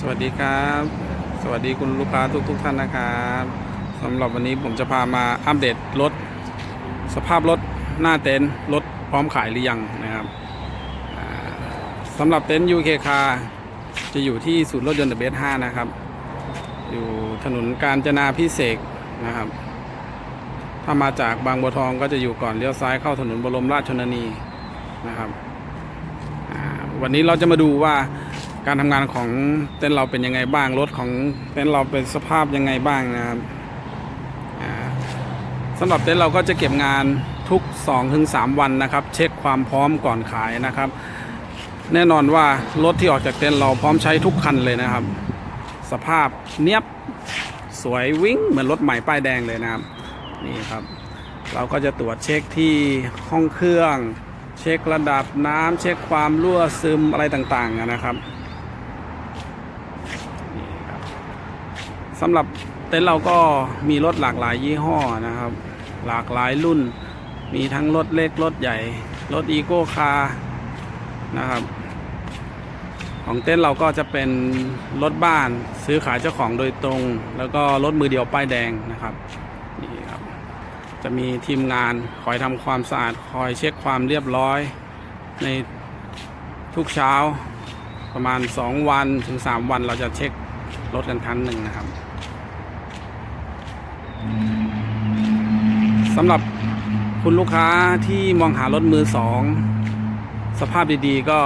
สวัสดีครับ สวัสดีคุณลูกค้าทุกทุกๆท่านนะครับสำหรับวันนี้ผมจะพามาอัปเดตรถ สภาพรถหน้าเต็นท์รถพร้อมขายหรือยังนะครับสำหรับเต็นท์ UK Car จะอยู่ที่ศูนย์รถยนต์เดอะเบส5นะครับ อยู่ถนนกาญจนาพิเศษนะครับ ถ้ามาจากบางบัวทองก็จะอยู่ก่อนเลี้ยวซ้ายเข้าถนนบรมราชชนนีนะครับวันนี้เราจะมาดูว่า การทำงานของเต็นเราเป็นยังไงบ้างรถของเต็นเราเป็นสภาพยังไงบ้างนะครับสำหรับเต็นเราก็จะเก็บงานทุก 2-3 วันนะครับ เช็คความพร้อมก่อนขายนะครับ แน่นอนว่ารถที่ออกจากเต็นท์เราพร้อมใช้ทุกคันเลยนะครับ สภาพเนียบสวยวิ่งเหมือนรถใหม่ป้ายแดงเลยนะครับนี่ครับ เราก็จะตรวจเช็คที่ห้องเครื่อง เช็คระดับน้ำเช็คความรั่วซึมอะไรต่างๆนะครับนี่ครับ สำหรับเต็นท์เราก็มีรถหลากหลายยี่ห้อนะครับ หลากหลายรุ่น มีทั้งรถเล็กรถใหญ่ รถอีโก้คาร์นะครับ ของเต้นท์เราก็จะเป็นรถบ้านซื้อขายเจ้าของโดยตรง แล้วก็รถมือเดียวป้ายแดงนะครับนี่ครับ จะมีทีมงานคอยทำความสะอาดคอยเช็คความเรียบร้อยในทุกเช้าประมาณ 2 วันถึง 3 วันเราจะเช็ค รถกันครั้งหนึ่งนะครับสำหรับคุณลูกค้าที่มองหารถมือสอง สภาพดีๆ ก็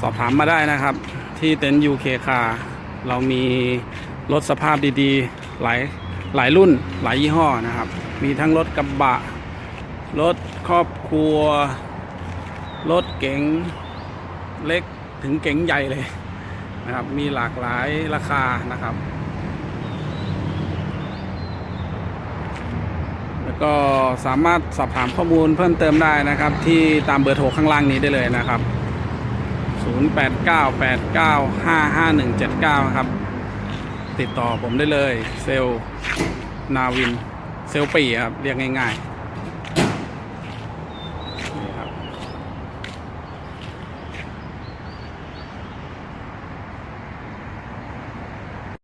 สอบถามมาได้นะครับ ที่เต็นท์ยูเคคาเรามีรถสภาพดีๆ หลายหลายรุ่นหลายยี่ห้อนะครับ มีทั้งรถกระบะ รถครอบครัว รถเก๋งเล็กถึงเก๋งใหญ่เลย นะครับ มีหลากหลายราคานะครับ แล้วก็สามารถสอบถามข้อมูลเพิ่มเติมได้นะครับ ที่ตามเบอร์โทรข้างล่างนี้ได้เลยนะครับ 0898955179 ครับ ติดต่อผมได้เลย เซลนาวิน เซลลปีครับ เรียกง่าย ๆ